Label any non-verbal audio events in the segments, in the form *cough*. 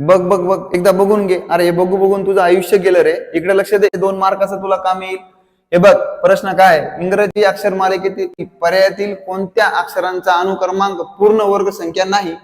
बघ बघ बघ एकदा बघून घे. अरे हे बघू बघून तुझं आयुष्य गेलं रे. इकडे लक्ष दे. दोन मार्काचं तुला काम येईल. हे बघ प्रश्न काय? आहे? इंग्रजी अक्षर मालिकेतील पर्यायातील कोणत्या अक्षरांचा अनुक्रमांक पूर्ण वर्ग संख्या नाही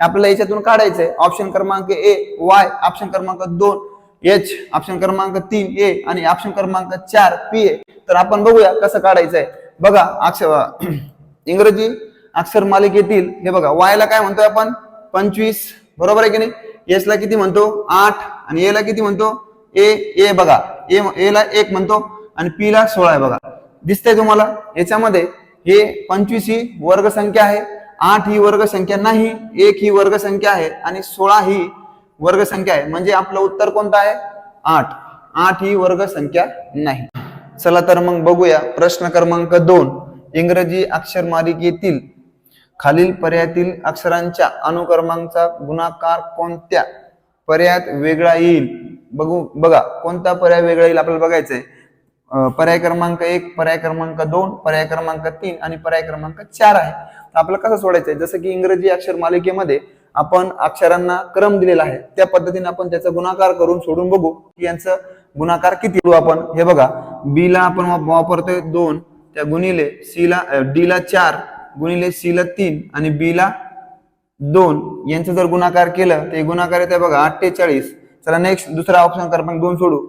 आपल्याला याच्यातून काढायचंय. ऑप्शन क्रमांक ए वाय ऑप्शन क्रमांक दोन एच ऑप्शन क्रमांक तीन ए आणि ऑप्शन क्रमांक चार पी ए तर आपण बघूया कसं काढायचंय. बघा अक्षर *clears throat* इंग्रजी अक्षर मालिकेतील हे बघा वायला काय म्हणतोय आपण? पंचवीस. बरोबर आहे की नाही? एस ला किती म्हणतो? आठ. आणि ए ला किती म्हणतो? ए ए बघा. ए ए ला एक म्हणतो आणि पी ला सोळा आहे बघा. दिसतंय तुम्हाला? याच्यामध्ये हे पंचवीस ही वर्ग संख्या आहे. आठ ही वर्ग संख्या नाही. एक ही वर्ग संख्या आहे. आणि सोळा ही वर्ग संख्या आहे. म्हणजे आपलं उत्तर कोणतं आहे? आठ. आठ ही वर्ग संख्या नाही. चला तर मग बघूया प्रश्न क्रमांक दोन. इंग्रजी अक्षर मालिकेतील खालील पर्यायातील अक्षरांच्या अनुक्रमांचा गुणाकार कोणत्या पर्यायात वेगळा येईल? बघू बघा कोणता पर्याय वेगळा येईल आपल्याला बघायचंय. आहे पर्याय क्रमांक एक पर्याय क्रमांक दोन पर्याय क्रमांक तीन आणि पर्याय क्रमांक चार आहे. तर आपल्याला कसं सोडायचंय? जसं की इंग्रजी अक्षर मालिकेमध्ये आपण अक्षरांना क्रम दिलेला आहे. त्या पद्धतीने आपण त्याचा गुणाकार करून सोडून बघू की यांचं गुणाकार किती आपण. हे बघा बी ला आपण वाप- वापरतोय दोन त्या गुणिले सी ला डी ला चार गुणिले सी ला तीन आणि बी ला दोन. यांचं जर गुणाकार केलं ते गुणाकार येते बघा अठ्ठेचाळीस. चला नेक्स्ट दुसरा ऑप्शन क्रमांक दोन सोडू.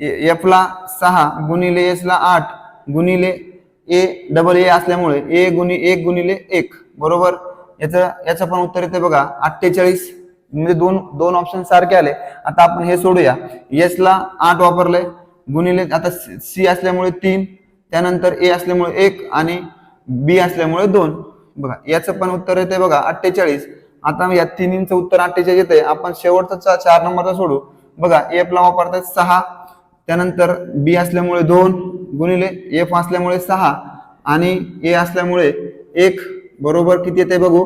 एफ ला सहा गुणिले एस ला आठ गुणिले ए डबल ए असल्यामुळे ए गुणि एक गुणिले एक. बरोबर? याचं याचं पण उत्तर येते बघा अठ्ठेचाळीस. म्हणजे दोन दोन ऑप्शन सारखे आले. आता आपण हे सोडूया. एस ला आठ वापरले गुणिले आता सी असल्यामुळे तीन त्यानंतर ए असल्यामुळे एक आणि बी असल्यामुळे दोन. बघा याचं पण उत्तर येते बघा अठ्ठेचाळीस. आता या तिन्हींचं उत्तर अठ्ठेचाळीस येते आपण शेवटचा चार नंबरचा सोडू. बघा एफ ला वापरतात सहा. त्यानंतर बी असल्यामुळे दोन. गुणिले एफ असल्यामुळे सहा. आणि ए असल्यामुळे एक. बरोबर किती येते बघू?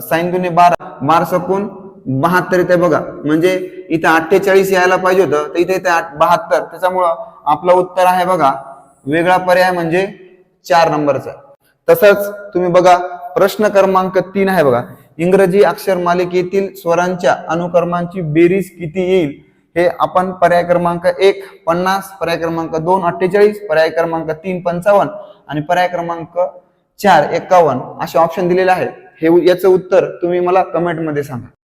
साईन दुने बारा. बार सकून बहात्तर येते बघा. म्हणजे इथं अठ्ठेचाळीस यायला पाहिजे होतं तर इथे येते बहात्तर. त्याच्यामुळं आपलं उत्तर आहे बघा वेगळा पर्याय म्हणजे चार नंबरचा. तसंच तुम्ही बघा प्रश्न क्रमांक तीन आहे बघा. इंग्रजी अक्षर मालिकेतील स्वरांच्या अनुक्रमांची बेरीज किती येईल? हे आपण पर्याय क्रमांक एक पन्नास पर्याय क्रमांक दोन अठ्ठेचाळीस पर्याय क्रमांक तीन पंचावन्न आणि पर्याय क्रमांक चार एकावन्न असे ऑप्शन दिलेले आहे हे याचं उत्तर तुम्ही मला कमेंटमध्ये सांगा.